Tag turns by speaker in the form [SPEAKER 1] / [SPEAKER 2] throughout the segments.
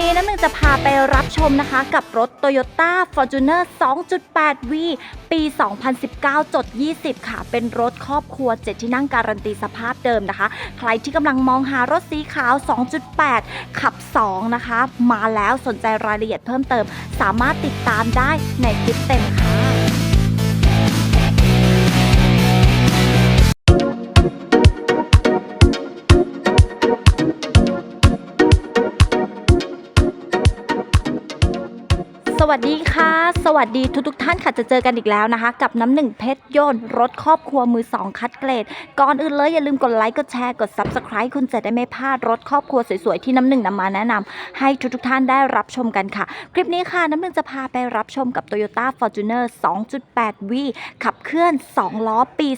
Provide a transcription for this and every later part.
[SPEAKER 1] นี้น้ำหนึ่งจะพาไปรับชมนะคะกับรถ Toyota Fortuner 2.8V ปี 2019จด20 ค่ะ เป็นรถครอบครัว 7 ที่นั่งการันตีสภาพเดิมนะคะ ใครที่กำลังมองหารถสีขาว 2.8 ขับ 2 นะคะ มาแล้วสนใจรายละเอียดเพิ่มเติม สามารถติดตามได้ในคลิปเต็มค่ะ วัสดีค่ะ สวัสดีทุกทุกท่านค่ะจะเจอกันอีกแล้วนะคะ กับน้ำหนึ่งเพชรยนต์รถครอบครัวมือสองคัดเกรด ก่อนอื่นเลยอย่าลืมกดไลค์กดแชร์กด Subscribe คุณจะได้ไม่พลาดรถครอบครัวสวยๆ ที่น้ำหนึ่งนำมาแนะนำให้ทุกทุกท่านได้รับชมกันค่ะ คลิปนี้ค่ะน้ำหนึ่งจะพาไปรับชมกับ Toyota Fortuner 2.8V ขับเคลื่อน 2 ล้อปี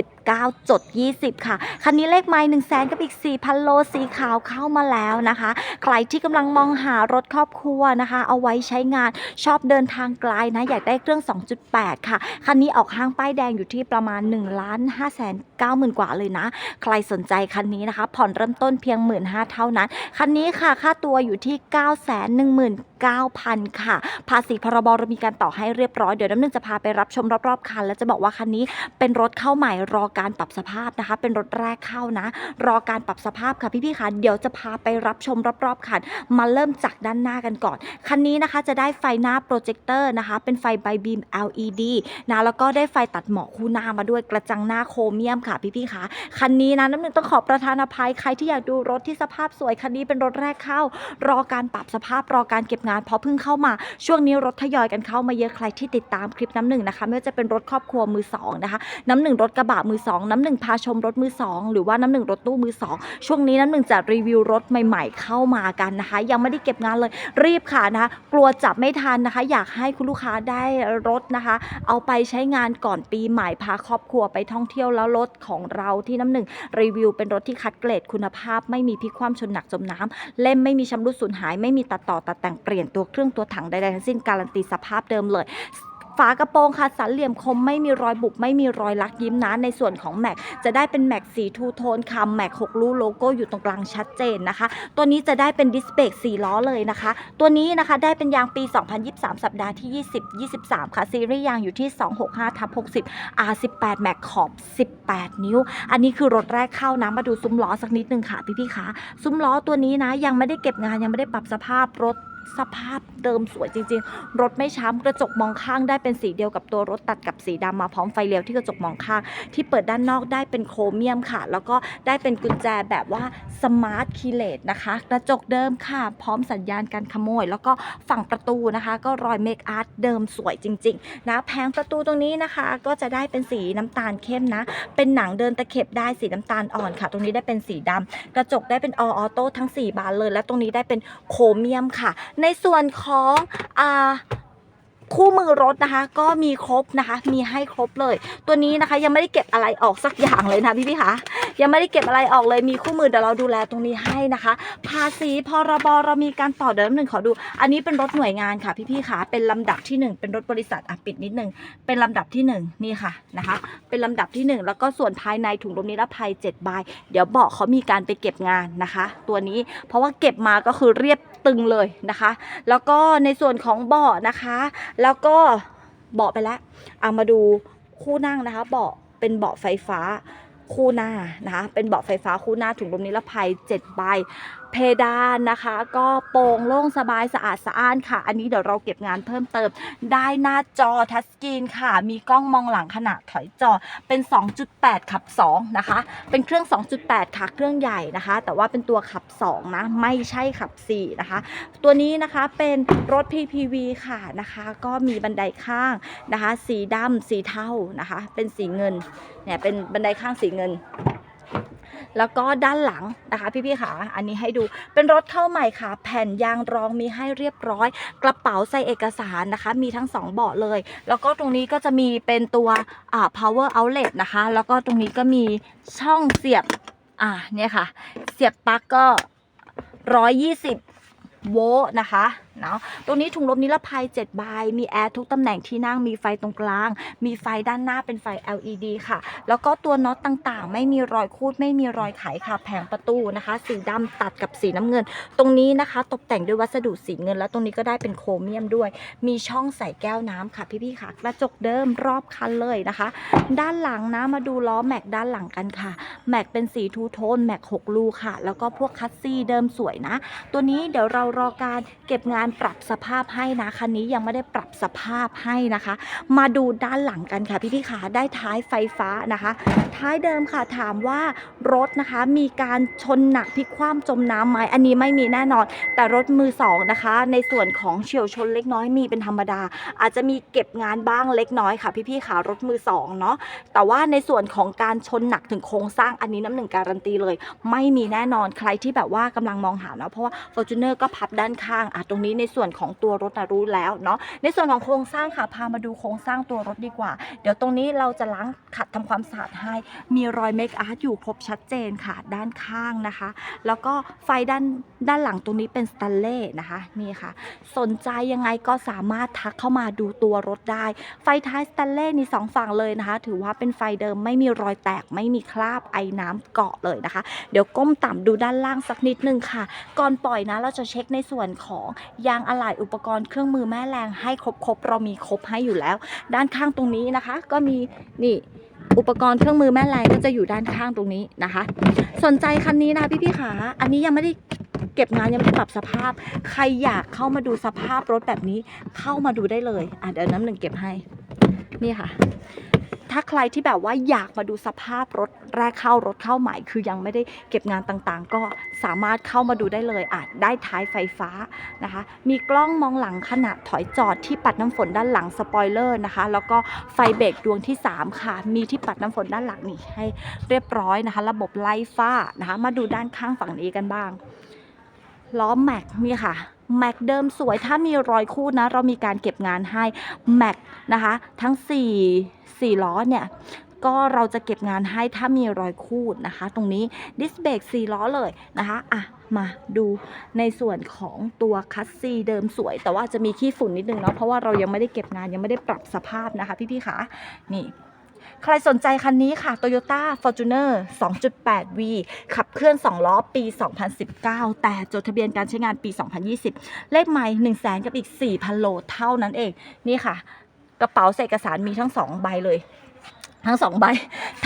[SPEAKER 1] 2019จด20 ค่ะ คันนี้เลขไมล์1 0 0 0 0แสนกับอีก 4,000 โลสีขาวเข้ามาแล้วนะคะ ใครที่กำลังมองหารถครอบครัวนะคะ เอาไว้ใช้งานชอบเดินทางไกลนะ อยากได้เครื่อง 2.8 ค่ะ คันนี้ออกห้างป้ายแดงอยู่ที่ประมาณ1ล้าน5แสน9หมื่นกว่าเลยนะ ใครสนใจคันนี้นะคะ ผ่อนเริ่มต้นเพียง 1 5ื่นเท่านั้น คันนี้ค่ะ ค่าตัวอยู่ที่9 1 1 9 0 0 0 ค่ะ ภาษีพรบเรามีการต่อให้เรียบร้อย เดี๋ยวน้ำหนึ่งจะพาไปรับชมรอบๆคัน แล้วจะบอกว่าคันนี้เป็นรถเข้าใหม่รอการปรับสภาพนะคะ เป็นรถแรกเข้านะ รอการปรับสภาพค่ะพี่ๆค่ะเดี๋ยวจะพาไปรับชมรอบๆคัน มาเริ่มจากด้านหน้ากันก่อน คันนี้นะคะจะได้ไฟหน้าโปรเจคเตอร์นะคะ เป็นไฟไบบีม LED นะแล้วก็ได้ไฟตัดหมอกคู่หน้ามาด้วยกระจังหน้าโครเมียมค่ะพี่ๆค่ะคันนี้นะน้ำหนึ่งต้องขอประทานอภัยใครที่อยากดูรถที่สภาพสวยคันนี้เป็นรถแรกเข้า รอการปรับสภาพรอการเก็บงานเพราะเพิ่งเข้ามา ช่วงนี้รถทยอยกันเข้ามาเยอะใครที่ติดตามคลิปน้ำหนึ่งนะคะไม่ว่าจะเป็นรถครอบครัวมือสองนะคะน้ำหนึ่งรถกระบะมือสองน้ำหนึ่งพาชมรถมือสองหรือว่าน้ำหนึ่งรถตู้มือสองช่วงนี้น้ำหนึ่งจะรีวิวรถใหม่ ๆ เข้ามากันนะคะ ยังไม่ได้เก็บงานเลยรีบค่ะนะคะกลัวจับไม่ทันนะคะ อยากให้คุณลูกค้าได้รถนะคะ เอาไปใช้งานก่อนปีใหม่พาครอบครัวไปท่องเที่ยวแล้วรถของเราที่น้ำหนึ่งรีวิวเป็นรถที่คัดเกรดคุณภาพ ไม่มีพลิกคว่ำชนหนักจมน้ำเล่มไม่มีชำรุดสูญหาย ไม่มีตัดต่อตัดแต่งเปลี่ยนตัวเครื่องตัวถังใดๆทั้งสิ้นการันตีสภาพเดิมเลย ฝากระโปรงค่ะสันเหลี่ยมคมไม่มีรอยบุบไม่มีรอยลักยิ้มนะในส่วนของแม็กจะได้เป็นแม็กสีทูโทนคำแม็กหกลูโลโก้อยู่ตรงกลางชัดเจนนะคะ ตัวนี้จะได้เป็นดิสเบรก4ล้อเลยนะคะ ตัวนี้นะคะได้เป็นยางปี 2023 สัปดาห์ที่ 20 23 ค่ะ ซีรีส์ยางอยู่ที่ 265ทับ60 R18 แม็กขอบ 18 นิ้ว อันนี้คือรถแรกเข้านะมาดูซุ้มล้อสักนิดนึงค่ะพี่ๆคะซุ้มล้อตัวนี้นะยังไม่ได้เก็บงานยังไม่ได้ปรับสภาพรถ สภาพเดิมสวยจริง ๆ รถไม่ช้ำกระจกมองข้างได้เป็นสีเดียวกับตัวรถตัดกับสีดำมาพร้อมไฟเลี้ยวที่กระจกมองข้าง ที่เปิดด้านนอกได้เป็นโครเมียมค่ะ แล้วก็ได้เป็นกุญแจแบบว่าสมาร์ทคีเลสนะคะ กระจกเดิมค่ะ พร้อมสัญญาณการขโมย แล้วก็ฝั่งประตูนะคะ ก็รอยเมคอาร์ตเดิมสวยจริงๆนะแผงประตูตรงนี้นะคะ ก็จะได้เป็นสีน้ำตาลเข้มนะ เป็นหนังเดินตะเข็บได้สีน้ำตาลอ่อนค่ะ ตรงนี้ได้เป็นสีดำกระจกได้เป็นออโต้ทั้ง 4 บานเลย และตรงนี้ได้เป็นโครเมียมค่ะในส่วนของอ่าคู่มือรถนะคะ ก็มีครบนะคะ มีให้ครบเลย ตัวนี้นะคะยังไม่ได้เก็บอะไรออกสักอย่างเลยนะพี่พี่คะยังไม่ได้เก็บอะไรออกเลยมีคู่มือเดี๋ยวเราดูแลตรงนี้ให้นะคะ ภาษีพรบเรามีการต่อเดี๋ยวหนึ่งขอดู อันนี้เป็นรถหน่วยงานค่ะ พี่พี่คะเป็นลำดับที่หนึ่งเป็นรถบริษัทอะปิดนิดนึงเป็นลำดับที่หนึ่งนี่ค่ะนะคะ เป็นลำดับที่หนึ่งแล้วก็ส่วนภายในถุงลมนิรภัย7ใบเดี๋ยวบาะเขามีการไปเก็บงานนะคะ ตัวนี้เพราะว่าเก็บมาก็คือเรียบ ตึงเลยนะคะ แล้วก็ในส่วนของเบาะนะคะ แล้วก็เบาะไปแล้วเอามาดูคู่นั่งนะคะ เบาะเป็นเบาะไฟฟ้าคู่หน้านะคะ เป็นเบาะไฟฟ้าคู่หน้าถุงลมนิรภัย7ใบเพดานนะคะ ก็โปร่งโล่งสบายสะอาดสะอ้านค่ะ อันนี้เดี๋ยวเราเก็บงานเพิ่มเติม ได้หน้าจอทัชสกรีนค่ะ มีกล้องมองหลังขนาดถอยจอเป็น 2.8 ขับ 2 นะคะ เป็นเครื่อง 2.8 ค่ะ เครื่องใหญ่นะคะ แต่ว่าเป็นตัวขับ 2 นะ ไม่ใช่ขับ 4 นะคะ ตัวนี้นะคะเป็นรถ PPV ค่ะนะคะ ก็มีบันไดข้างนะคะ สีดำสีเทานะคะ เป็นสีเงินเนี่ยเป็นบันไดข้างสีเงิน แล้วก็ด้านหลังนะคะพี่ๆค่ะอันนี้ให้ดูเป็นรถเข้าใหม่ค่ะ แผ่นยางรองมีให้เรียบร้อย กระเป๋าใส่เอกสารนะคะ มีทั้งสองเบาะเลย แล้วก็ตรงนี้ก็จะมีเป็นตัวอ่า power outlet นะคะ แล้วก็ตรงนี้ก็มีช่องเสียบอ่าเนี่ยค่ะ เสียบปลั๊กก็ 120 โวลต์นะคะ เนาะตรงนี้ถุงลมนิรภัย7ใบมีแอร์ทุกตำแหน่งที่นั่งมีไฟตรงกลาง มีไฟด้านหน้าเป็นไฟ LED ค่ะ แล้วก็ตัวน็อตต่างๆ ไม่มีรอยคูดไม่มีรอยไขค่ะแผงประตูนะคะ สีดำตัดกับสีน้ำเงิน ตรงนี้นะคะ ตกแต่งด้วยวัสดุสีเงิน แล้วตรงนี้ก็ได้เป็นโครเมียมด้วย มีช่องใส่แก้วน้ำค่ะพี่ๆค่ะกระจกเดิมรอบคันเลยนะคะ ด้านหลังนะมาดูล้อแม็กด้านหลังกันค่ะแม็กเป็นสีทูโทนแม็ก6ลูค่ะ แล้วก็พวกคัสซี่เดิมสวยนะ ตัวนี้เดี๋ยวเรารอการเก็บงานปรับสภาพให้นะคันนี้ยังไม่ได้ปรับสภาพให้นะคะ มาดูด้านหลังกันค่ะพี่พี่ขาได้ท้ายไฟฟ้านะคะ ท้ายเดิมค่ะถามว่ารถนะคะมีการชนหนักพลิกคว่ำจมน้ำไหมอันนี้ไม่มีแน่นอน แต่รถมือสองนะคะ ในส่วนของเฉียวชนเล็กน้อยมีเป็นธรรมดา อาจจะมีเก็บงานบ้างเล็กน้อยค่ะ พี่พี่ขารถมือสองเนาะแต่ว่าในส่วนของการชนหนักถึงโครงสร้างอันนี้น้ำหนึ่งการันตีเลย ไม่มีแน่นอนใครที่แบบว่ากำลังมองหาเนาะเพราะว่า Fortuner ก็พับด้านข้างอะตรงนี้ในส่วนของตัวรถรู้แล้วเนาะในส่วนของโครงสร้างค่ะพามาดูโครงสร้างตัวรถดีกว่า เดี๋ยวตรงนี้เราจะล้างขัดทำความสะอาดให้ มีรอยเมคอาร์ตอยู่ครบชัดเจนค่ะ ด้านข้างนะคะ แล้วก็ไฟด้านด้านหลังตรงนี้เป็นสแตนเล่นะคะนี่ค่ะ สนใจยังไงก็สามารถทักเข้ามาดูตัวรถได้ ไฟท้ายสแตนเล่นี่สองฝั่งเลยนะคะ ถือว่าเป็นไฟเดิมไม่มีรอยแตกไม่มีคราบไอน้ำเกาะเลยนะคะ เดี๋ยวก้มต่ำดูด้านล่างสักนิดนึงค่ะ ก่อนปล่อยนะเราจะเช็คในส่วนของยางอะไหล่อุปกรณ์เครื่องมือแม่แรงให้ครบๆเรามีครบให้อยู่แล้ว ด้านข้างตรงนี้นะคะ ก็มีนี่อุปกรณ์เครื่องมือแม่แรงก็จะอยู่ด้านข้างตรงนี้นะคะ สนใจคันนี้นะคะพี่ๆขาอันนี้ยังไม่ได้เก็บงานยังไม่ได้ปรับสภาพ ใครอยากเข้ามาดูสภาพรถแบบนี้เข้ามาดูได้เลยอะเดี๋ยวน้ำหนึ่งเก็บให้นี่ค่ะ ถ้าใครที่แบบว่าอยากมาดูสภาพรถแรกเข้ารถเข้าใหม่ คือยังไม่ได้เก็บงานต่างๆ ก็สามารถเข้ามาดูได้เลยอาจได้ท้ายไฟฟ้านะคะ มีกล้องมองหลังขณะถอยจอดที่ปัดน้ำฝนด้านหลังสปอยเลอร์นะคะ แล้วก็ไฟเบรกดวงที่ 3 ค่ะ มีที่ปัดน้ำฝนด้านหลังนี่ให้เรียบร้อยนะคะ ระบบไล่ฟ้านะคะ มาดูด้านข้างฝั่งนี้กันบ้าง ล้อแม็กนี่ค่ะแม็กเดิมสวยถ้ามีรอยคูดนะ เรามีการเก็บงานให้แม็กนะคะ ทั้ง 4 4 ล้อเนี่ย ก็เราจะเก็บงานให้ถ้ามีรอยคูดนะคะ ตรงนี้ดิสเบรก4ล้อเลยนะคะอะมาดูในส่วนของตัวคัสซีเดิมสวย แต่ว่าจะมีขี้ฝุ่นนิดนึงเนาะเพราะว่าเรายังไม่ได้เก็บงานยังไม่ได้ปรับสภาพนะคะพี่ๆคะนี่ ใครสนใจคันนี้ค่ะ Toyota Fortuner 2.8V ขับเคลื่อน 2 ล้อปี 2019 แต่จดทะเบียนการใช้งานปี 2020 เลขไม่ 1 0 0 0 0 0กับอีก 4,000 โลเท่านั้นเอง นี่ค่ะ กระเป๋าใส่เอกสารมีทั้ง 2 ใบเลย ทั้งสองใบ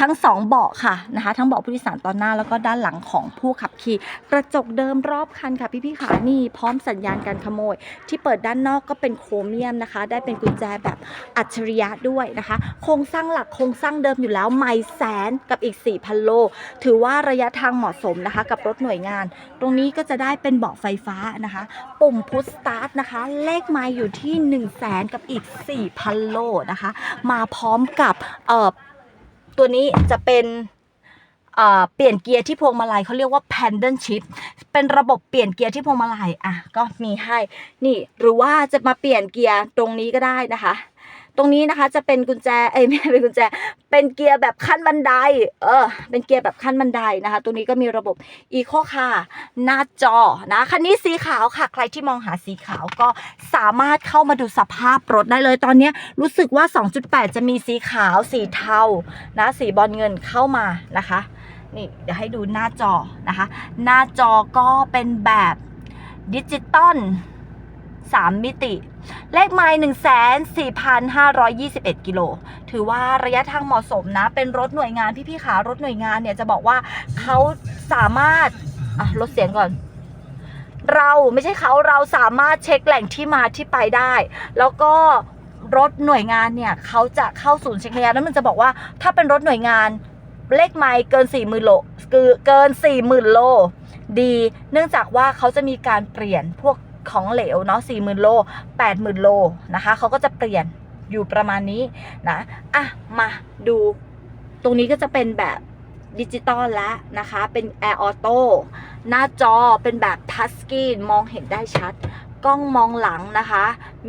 [SPEAKER 1] ทั้งสองเบาะค่ะนะคะ ทั้งเบาะผู้โดยสารตอนหน้าแล้วก็ด้านหลังของผู้ขับขี่ กระจกเดิมรอบคันค่ะพี่ๆขานี่พร้อมสัญญาณการขโมย ที่เปิดด้านนอกก็เป็นโครเมียมนะคะ ได้เป็นกุญแจแบบอัจฉริยะด้วยนะคะ โครงสร้างหลักโครงสร้างเดิมอยู่แล้วไม่แสนกับอีก 4,000 โล ถือว่าระยะทางเหมาะสมนะคะ กับรถหน่วยงาน ตรงนี้ก็จะได้เป็นเบาะไฟฟ้านะคะ ปุ่มพุชสตาร์ทนะคะ เลขไม้อยู่ที่ 1 0 0 0 0แสนกับอีก 4,000 โลนะคะ มาพร้อมกับเอ่อ ตัวนี้จะเป็นเปลี่ยนเกียร์ที่พวงมาลัยเขาเรียกว่า pendant shift เป็นระบบเปลี่ยนเกียร์ที่พวงมาลัยอะก็มีให้ นี่หรือว่าจะมาเปลี่ยนเกียร์ตรงนี้ก็ได้นะคะ ตรงนี้นะคะจะเป็นกุญแจเอ้ยไม่ใช่เป็นกุญแจ เป็นเกียร์แบบขั้นบันได เออ เป็นเกียร์แบบขั้นบันไดนะคะ ตรงนี้ก็มีระบบ Eco ค่ะ หน้าจอนะ คันนี้สีขาวค่ะ ใครที่มองหาสีขาวก็สามารถเข้ามาดูสภาพรถได้เลย ตอนนี้รู้สึกว่า 2.8 จะมีสีขาว สีเทา นะ สีบอลเงินเข้ามานะคะ นี่เดี๋ยวให้ดูหน้าจอนะคะ หน้าจอก็เป็นแบบดิจิตอล 3 มิติ เลขไมล์1 4 5 2 1 กิโล ถือว่าระยะทางเหมาะสมนะ เป็นรถหน่วยงานพี่ๆขารถหน่วยงานเนี่ยจะบอกว่าเขาสามารถอะลดเสียงก่อนเราไม่ใช่เขาเราสามารถเช็คแหล่งที่มาที่ไปได้ แล้วก็รถหน่วยงานเนี่ยเขาจะเข้าศูนย์เช็คระยะนั้นมันจะบอกว่าถ้าเป็นรถหน่วยงานเลขไมล์เกิน4 0,000โลคือเกิน40,000โล ดี เนื่องจากว่าเขาจะมีการเปลี่ยนพวก ของเหลวเนาะ40,000โล80,000โลนะคะเขาก็จะเปลี่ยนอยู่ประมาณนี้นะอะมาดู ตรงนี้ก็จะเป็นแบบดิจิตอลแล้วนะคะ เป็น Air Auto หน้าจอเป็นแบบทัชสกรีนมองเห็นได้ชัด กล้องมองหลังนะคะ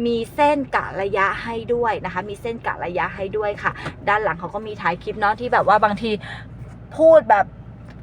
[SPEAKER 1] มีเส้นกะระยะให้ด้วยนะคะ มีเส้นกะระยะให้ด้วยค่ะ ด้านหลังเขาก็มีถ่ายคลิปเนาะที่แบบว่าบางทีพูดแบบ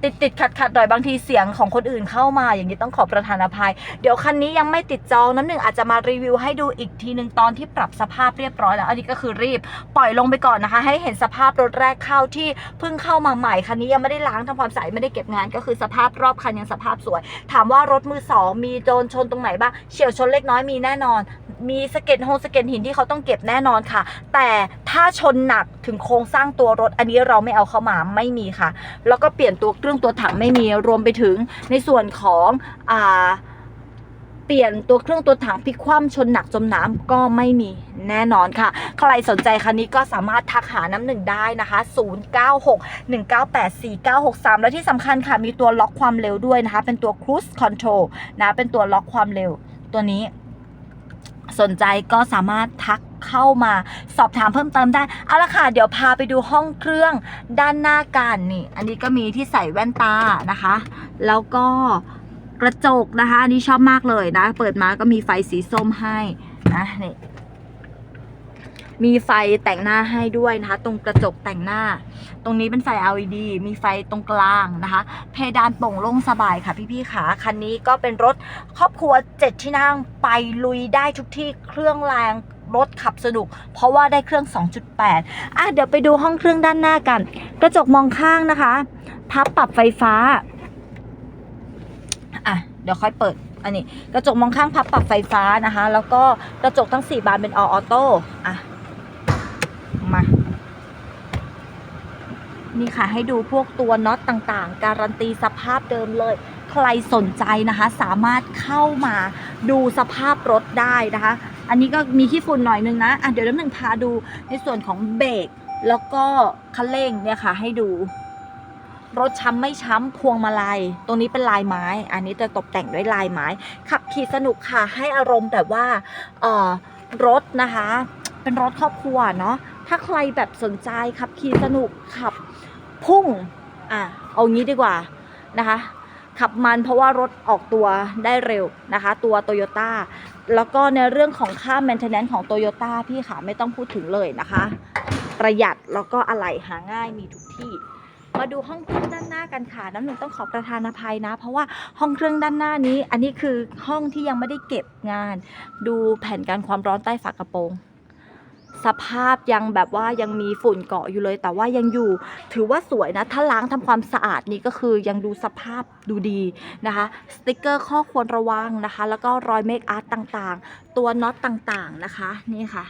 [SPEAKER 1] ติดติดขัดขัดหน่อยบางทีเสียงของคนอื่นเข้ามา อย่างนี้ต้องขอประทานอภัย เดี๋ยวคันนี้ยังไม่ติดจองน้ำหนึ่งอาจจะมารีวิวให้ดูอีกทีหนึ่งตอนที่ปรับสภาพเรียบร้อยแล้ว อันนี้ก็คือรีบปล่อยลงไปก่อนนะคะ ให้เห็นสภาพรถแรกเข้าที่เพิ่งเข้ามาใหม่คันนี้ยังไม่ได้ล้างทำความสะอาดไม่ได้เก็บงาน ก็คือสภาพรอบคันยังสภาพสวย ถามว่ารถมือสองมีโดนชนตรงไหนบ้างเฉียวชนเล็กน้อยมีแน่นอน มีสะเก็ดโฮสะเก็ดหินที่เขาต้องเก็บแน่นอนค่ะ แต่ถ้าชนหนักถึงโครงสร้างตัวรถอันนี้เราไม่เอาเข้ามาไม่มีค่ะ แล้วก็เปลี่ยนตัวเครื่องื่องตัวถังไม่มีรวมไปถึงในส่วนของอ่าเปลี่ยนตัวเครื่องตัวถังพลิกคว่ำชนหนักจมน้ำก็ไม่มีแน่นอนค่ะ ใครสนใจคันนี้ก็สามารถทักหาน้ำหนึ่งได้นะคะ 096 198 4963 และที่สำคัญค่ะ มีตัวล็อกความเร็วด้วยนะคะ เป็นตัว cruise control นะ เป็นตัวล็อกความเร็วตัวนี้ สนใจก็สามารถทัก เข้ามาสอบถามเพิ่มเติมได้ เอาละค่ะ เดี๋ยวพาไปดูห้องเครื่องด้านหน้ากันนี่ อันนี้ก็มีที่ใส่แว่นตานะคะ แล้วก็กระจกนะคะ อันนี้ชอบมากเลยนะ เปิดมาก็มีไฟสีส้มให้นะนี่มีไฟแต่งหน้าให้ด้วยนะคะ ตรงกระจกแต่งหน้า ตรงนี้เป็นไฟ LED มีไฟตรงกลางนะคะ เพดานโปร่งโล่งสบายค่ะพี่ๆขาคันนี้ก็เป็นรถครอบครัว 7 ที่นั่งไปลุยได้ทุกที่เครื่องแรง รถขับสนุก เพราะว่าได้เครื่อง 2.8 อะเดี๋ยวไปดูห้องเครื่องด้านหน้ากัน กระจกมองข้างนะคะ พับปรับไฟฟ้า อะเดี๋ยวค่อยเปิดอันนี้กระจกมองข้างพับปรับไฟฟ้านะคะ แล้วก็กระจกทั้ง 4 บานเป็นออโต้อะมานี่ค่ะให้ดูพวกตัวน็อตต่างๆ การันตีสภาพเดิมเลย ใครสนใจนะคะ สามารถเข้ามาดูสภาพรถได้นะคะ อันนี้ก็มีขี้ฝุ่นหน่อยนึงนะอะเดี๋ยวน้ำหนึ่งพาดูในส่วนของเบรกแล้วก็คันเร่งเนี่ยค่ะ ให้ดู รถช้ำไม่ช้ำพวงมาลัยตรงนี้เป็นลายไม้ อันนี้จะตกแต่งด้วยลายไม้ ขับขี่สนุกค่ะให้อารมณ์แบบว่าเออรถนะคะ เป็นรถครอบครัวเนาะถ้าใครแบบสนใจขับขี่สนุกขับพุ่งอะเอางี้ดีกว่านะคะ ขับมันเพราะว่ารถออกตัวได้เร็วนะคะ ตัวโตโยต้า แล้วก็ในเรื่องของค่า maintenance ของโตโยต้าพี่ค่ะไม่ต้องพูดถึงเลยนะคะ ประหยัดแล้วก็อะไหล่หาง่ายมีทุกที่มาดูห้องเครื่องด้านหน้ากันค่ะ น้ำหนึ่งต้องขอประธานอภัยนะ เพราะว่าห้องเครื่องด้านหน้านี้ อันนี้คือห้องที่ยังไม่ได้เก็บงาน ดูแผ่นการความร้อนใต้ฝากระโปรง สภาพยังแบบว่ายังมีฝุ่นเกาะอยู่เลย แต่ว่ายังอยู่ ถือว่าสวยนะ ถ้าล้างทำความสะอาดนี่ก็คือยังดูสภาพดูดีนะคะ สติกเกอร์ข้อควรระวังนะคะ แล้วก็รอยเมคอาร์ตต่างๆ ตัวน็อตต่างๆนะคะ นี่ค่ะ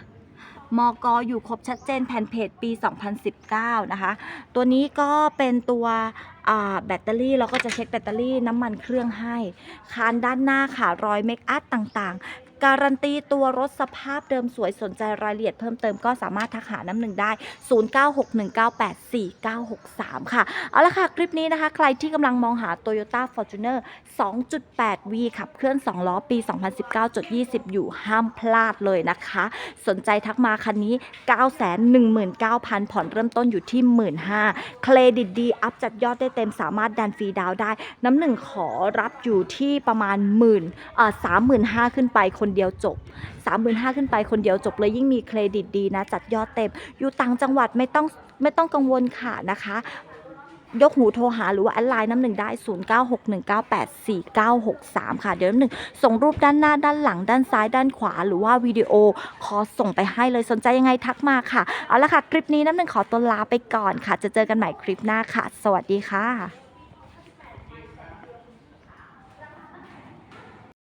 [SPEAKER 1] มกอยู่ครบชัดเจนแผ่นเพจปี 2019 นะคะ ตัวนี้ก็เป็นตัวแบตเตอรี่เราก็จะเช็คแบตเตอรี่น้ำมันเครื่องให้ คานด้านหน้าค่ะ รอยเมคอัพต่างๆ การันตีตัวรถสภาพเดิมสวยสนใจรายละเอียดเพิ่มเติมก็สามารถทักหาน้ำหนึ่งได้ 0961984963 ค่ะ เอาละค่ะ คลิปนี้นะคะ ใครที่กำลังมองหา Toyota Fortuner 2.8V ขับเคลื่อน 2 ล้อปี 2019.20 อยู่ห้ามพลาดเลยนะคะ สนใจทักมาคันนี้ 919,000 ผ่อนเริ่มต้นอยู่ที่ 15,000 เครดิตดี อัพจัดยอดได้เต็มสามารถดันฟรีดาวน์ได้ น้ำหนึ่งขอรับอยู่ที่ประมาณหมื่นเอ่อสามหมื่นห้าขึ้นไปคนคนเดียวจบ 35,000 ขึ้นไปคนเดียวจบเลยยิ่งมีเครดิตดีนะ จัดยอดเต็ม อยู่ต่างจังหวัดไม่ต้องไม่ต้องกังวลค่ะนะคะยกหูโทรหาหรือว่าแอดไลน์น้ำหนึ่งได้ 0961984963 ค่ะ เดี๋ยวน้ำหนึ่งส่งรูปด้านหน้าด้านหลังด้านซ้ายด้านขวา หรือว่าวิดีโอขอส่งไปให้เลยสนใจยังไงทักมาค่ะ เอาละค่ะ คลิปนี้น้ำหนึ่งขอตัวลาไปก่อนค่ะ จะเจอกันใหม่คลิปหน้าค่ะ สวัสดีค่ะ